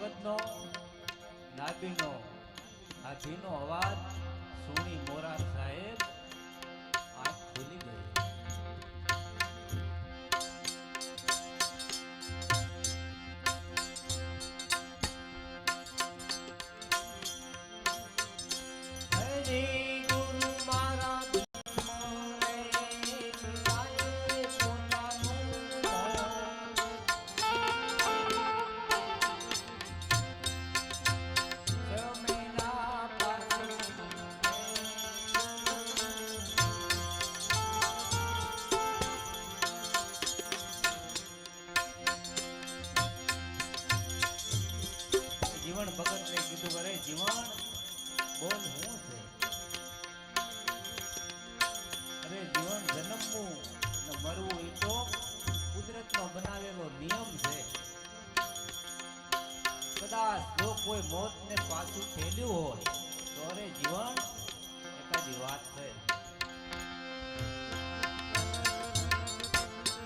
મગજનો નાભીનો હાથીનો અવાજ સોની મોરા જીવન ભગત ને કીધું કરે જીવન. બોલ, હું છે? અરે જીવન જન્મવું ને મરવું એ તો કુદરતનો બનાવેલો નિયમ છે. કદાચ જો કોઈ મોત ને પાછું ફેલ્યું હોય, તો અરે જીવન એકાદી વાત છે.